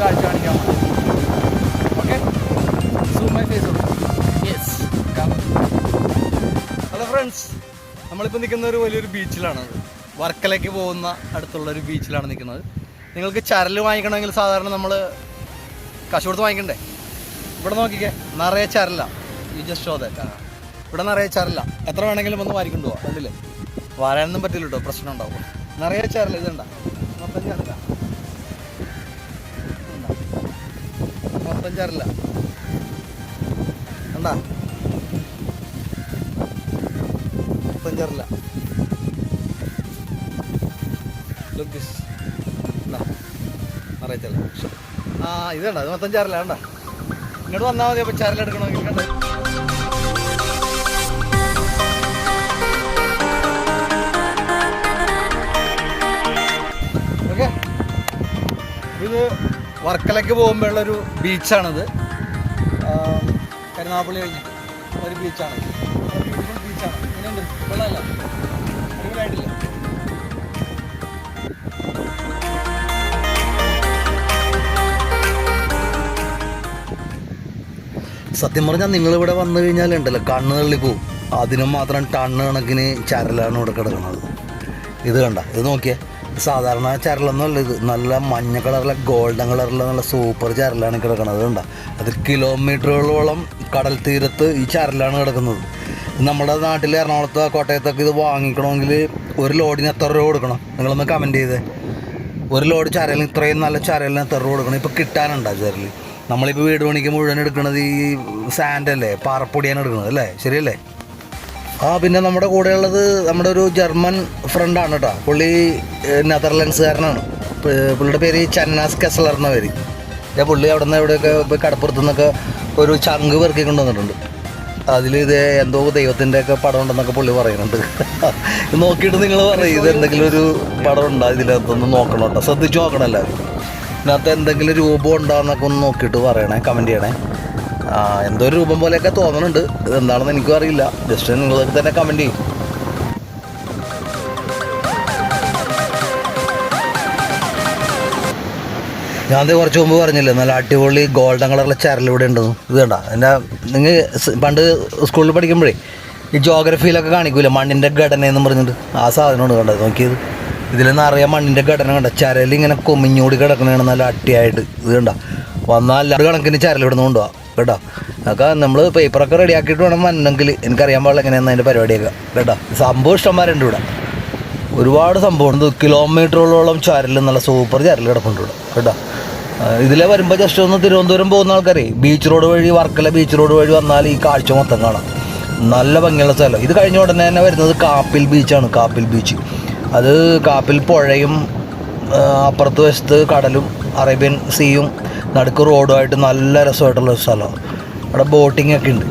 കാഴ്ച കാണിക്കാം okay zoom my face നമ്മളിപ്പോൾ നിൽക്കുന്ന ഒരു വലിയൊരു ബീച്ചിലാണ് വർക്കലയ്ക്ക് പോകുന്ന അടുത്തുള്ള ഒരു ബീച്ചിലാണ് നിൽക്കുന്നത്. നിങ്ങൾക്ക് ചരൽ വാങ്ങിക്കണമെങ്കിൽ സാധാരണ നമ്മൾ കാശ് കൊടുത്ത് വാങ്ങിക്കണ്ടേ? ഇവിടെ നോക്കിക്കേ നിറയെ ചരല. ഈ ജസ്റ്റ് ഷോ ദാറ്റ് ഇവിടെ നിറയെ ചരല. എത്ര വേണമെങ്കിലും ഒന്ന് വാരിക്കൊണ്ട് പോവാം. കണ്ടില്ലേ? വരാനൊന്നും പറ്റില്ല കേട്ടോ പ്രശ്നം ഉണ്ടാവും നിറയെ ചരല ഇതുണ്ട മൊത്തം ചരല. മൊത്തം ചരല. കണ്ടാ? ചരല ലുക്ക് ദിസ് അറിയത്തില്ല ആ ഇതുണ്ട ഇത് മൊത്തം ചരല വേണ്ട ഇങ്ങോട്ട് വന്നാൽ മതി എടുക്കണമെങ്കിൽ കണ്ടോ? ഓക്കെ ഇത് വർക്കലയ്ക്ക് പോകുമ്പോഴുള്ളൊരു ബീച്ചാണിത്. കരുനാപ്പള്ളി കഴിഞ്ഞിട്ട്. ഒരു ബീച്ചാണ്. ബീച്ചാണ് സത്യം പറഞ്ഞാൽ നിങ്ങളിവിടെ വന്നു കഴിഞ്ഞാൽ ഉണ്ടല്ലോ കണ്ണ് തള്ളി പോവും. അതിനും മാത്രം ടണ്ണ് കണക്കിന് ചരലാണ് ഇവിടെ കിടക്കുന്നത്. ഇത് കണ്ട ഇത് നോക്കിയേ. സാധാരണ ചരലൊന്നും അല്ല ഇത്. നല്ല മഞ്ഞ കളറിലെ ഗോൾഡൻ കളറിലെ നല്ല സൂപ്പർ ചരലാണ് കിടക്കുന്നത്. കണ്ട അത് കിലോമീറ്ററുകളോളം കടൽ തീരത്ത് ഈ ചരലാണ് കിടക്കുന്നത്. നമ്മുടെ നാട്ടിൽ എറണാകുളത്ത് കോട്ടയത്തൊക്കെ ഇത് വാങ്ങിക്കണമെങ്കിൽ ഒരു ലോഡിന് എത്ര രൂപ കൊടുക്കണം? നിങ്ങളൊന്ന് കമന്റ് ചെയ്തേ. ഒരു ലോഡ് ചരലിന് ഇത്രയും നല്ല ചരലിന് എത്ര രൂപ കൊടുക്കണം? ഇപ്പോൾ കിട്ടാനുണ്ടോ ചരൽ നമ്മളിപ്പോൾ വീട് പണിക്ക് മുഴുവൻ എടുക്കുന്നത് ഈ സാൻഡ് അല്ലേ? പാറപ്പൊടിയാണ് എടുക്കുന്നത് അല്ലേ? ശരിയല്ലേ? ആ പിന്നെ നമ്മുടെ കൂടെയുള്ളത് നമ്മുടെ ഒരു ജർമ്മൻ ഫ്രണ്ടാണ് കേട്ടോ. പുള്ളി നെതർലൻഡ്സുകാരനാണ് പുള്ളിയുടെ പേര് ചന്നാസ് കെസ്ലർ എന്ന പേര്. പുള്ളി അവിടെ നിന്ന് എവിടെയൊക്കെ കടപ്പുറത്തു നിന്നൊക്കെ ഒരു ചങ്ക് പെറുക്കി കൊണ്ടുവന്നിട്ടുണ്ട് അതിൽ ഇത് എന്തോ ദൈവത്തിന്റെ ഒക്കെ പടം ഉണ്ടെന്നൊക്കെ പുള്ളി പറയുന്നുണ്ട്. നോക്കിയിട്ട് നിങ്ങൾ പറയും ഇത് എന്തെങ്കിലും ഒരു പടം ഉണ്ടോ ഇതിനകത്തൊന്ന് നോക്കണം കേട്ടോ. ശ്രദ്ധിച്ച് നോക്കണം എല്ലാവരും. ഇതിനകത്ത് എന്തെങ്കിലും രൂപം ഉണ്ടോന്നൊക്കെ ഒന്ന് നോക്കിയിട്ട് പറയണേ കമന്റ് ചെയ്യണേ. എന്തോ ഒരു രൂപം പോലെയൊക്കെ തോന്നുന്നുണ്ട് ഇതെന്താണെന്ന് എനിക്കും അറിയില്ല. ജസ്റ്റ് നിങ്ങളൊക്കെ തന്നെ കമന്റ് ചെയ്യും. ഞാൻ ദേ കുറച്ച് മുമ്പ് പറഞ്ഞില്ലേ നല്ല അടിപൊളി ഗോൾഡൻ കളറിലെ ചരൽ ഇവിടെ ഉണ്ടെന്ന്. ഇത് കണ്ട? എന്റെ നിങ്ങൾ പണ്ട് സ്കൂളിൽ പഠിക്കുമ്പോഴേ ഈ ജോഗ്രഫിയിലൊക്കെ കാണിക്കൂല മണ്ണിന്റെ എന്ന് പറഞ്ഞിട്ട്. ആ സാധനമാണ് കണ്ടത് നോക്കിയത്. ഇതിൽ നിറയെ മണ്ണിന്റെ ഘടന കണ്ട ചരൽ ഇങ്ങനെ കൊമിഞ്ഞൂടി കിടക്കണതാണ് നല്ല അട്ടിയായിട്ട് ഇത് കണ്ട? വന്നാൽ അല്ലാതെ കണക്കിന് ചരൽ ഇവിടെ നിന്ന് കൊണ്ടുപോകാം കേട്ടോ? അതൊക്കെ നമ്മൾ പേപ്പറൊക്കെ റെഡിയാക്കിയിട്ട് വേണം വന്നെങ്കിൽ. എനിക്കറിയാൻ പാടില്ല എങ്ങനെയാണ് അതിന്റെ പരിപാടിയൊക്കെ കേട്ടോ? സംഭവം ഇഷ്ടംമാരുണ്ട് ഇവിടെ. ഒരുപാട് സംഭവമുണ്ട് കിലോമീറ്ററുകളോളം ചരൽ നല്ല സൂപ്പർ ചരൽ കിടപ്പുണ്ട് ഇവിടെ. കേട്ടോ? ഇതിലെ വരുമ്പോൾ ജസ്റ്റ് ഒന്ന് തിരുവനന്തപുരം പോകുന്ന ആൾക്കാരെ ബീച്ച് റോഡ് വഴി വർക്കല ബീച്ച് റോഡ് വഴി വന്നാൽ ഈ കാഴ്ച മൊത്തം കാണാം. നല്ല ഭംഗിയുള്ള സ്ഥലം. ഇത് കഴിഞ്ഞ ഉടനെ തന്നെ വരുന്നത് കാപ്പിൽ ബീച്ചാണ് കാപ്പിൽ ബീച്ച് അത് കാപ്പിൽ പുഴയും അപ്പുറത്ത് വശത്ത് കടലും അറേബ്യൻ സീയും നടുക്ക് റോഡുമായിട്ട് നല്ല രസമായിട്ടുള്ള സ്ഥലമാണ് അവിടെ ബോട്ടിംഗ് ഒക്കെ ഉണ്ട്.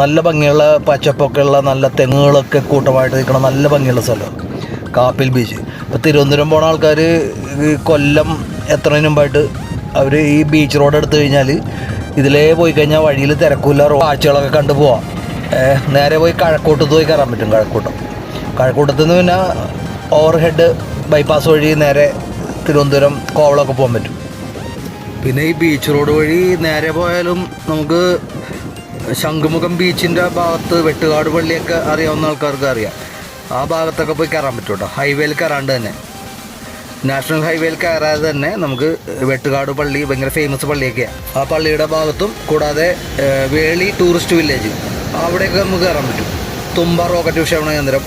നല്ല ഭംഗിയുള്ള പച്ചപ്പൊക്കെ ഉള്ള നല്ല തെങ്ങുകളൊക്കെ കൂട്ടമായിട്ട് നിൽക്കണം നല്ല ഭംഗിയുള്ള സ്ഥലമാണ് കാപ്പിൽ ബീച്ച്. ഇപ്പോൾ തിരുവനന്തപുരം പോണ ആൾക്കാർ കൊല്ലം എത്ര മുമ്പായിട്ട് അവർ ഈ ബീച്ച് റോഡ് എടുത്തു കഴിഞ്ഞാൽ ഇതിലേ പോയി കഴിഞ്ഞാൽ വഴിയിൽ തിരക്കില്ല റോഡ് കാഴ്ചകളൊക്കെ കണ്ടു പോവാം. നേരെ പോയി കഴക്കൂട്ടത്ത് പോയി കയറാൻ പറ്റും കഴക്കൂട്ടം. കഴക്കൂട്ടത്ത് നിന്ന് പിന്നെ ഓവർ ഹെഡ് ബൈപ്പാസ് വഴി നേരെ തിരുവനന്തപുരം കോവളമൊക്കെ പോകാൻ പറ്റും. പിന്നെ ഈ ബീച്ച് റോഡ് വഴി നേരെ പോയാലും നമുക്ക് ശംഖുമുഖം ബീച്ചിന്റെ ഭാഗത്ത് വെട്ടുകാട് പള്ളിയൊക്കെ അറിയാവുന്ന ആൾക്കാർക്ക് അറിയാം ആ ഭാഗത്തൊക്കെ പോയി കയറാൻ പറ്റും കേട്ടോ ഹൈവേയിൽ കയറാണ്ട് തന്നെ. നാഷണൽ ഹൈവേയിൽ കയറാതെ തന്നെ നമുക്ക് വെട്ടുകാട് പള്ളി ഭയങ്കര ഫേമസ് പള്ളിയൊക്കെയാണ് ആ പള്ളിയുടെ ഭാഗത്തും കൂടാതെ വേളി ടൂറിസ്റ്റ് വില്ലേജ് അവിടെയൊക്കെ നമുക്ക് കയറാൻ പറ്റും. തുമ്പ റോക്കറ്റ് വിക്ഷേപണ കേന്ദ്രം.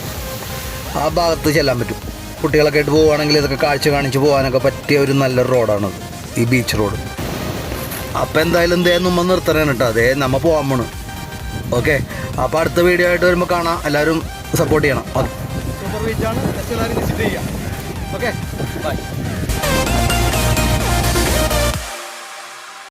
ആ ഭാഗത്ത് ചെല്ലാൻ പറ്റും. കുട്ടികളൊക്കെ ആയിട്ട് പോവുകയാണെങ്കിൽ ഇതൊക്കെ കാഴ്ച കാണിച്ച് പോകാനൊക്കെ പറ്റിയ ഒരു നല്ലൊരു റോഡാണ് ഈ ബീച്ച് റോഡ് അപ്പം എന്തായാലും ദേ നമ്മ നിർത്തണേണ് കേട്ടോ അതേ നമ്മ പോകാൻ പോണ്. ഓക്കെ. അപ്പോൾ അടുത്ത വീഡിയോ ആയിട്ട് വരുമ്പോൾ കാണാം. എല്ലാവരും സപ്പോർട്ട് ചെയ്യണം. സൂപ്പർ ബീച്ചാണ് എല്ലാവരും വിസിറ്റ് ചെയ്യാം. Okay bye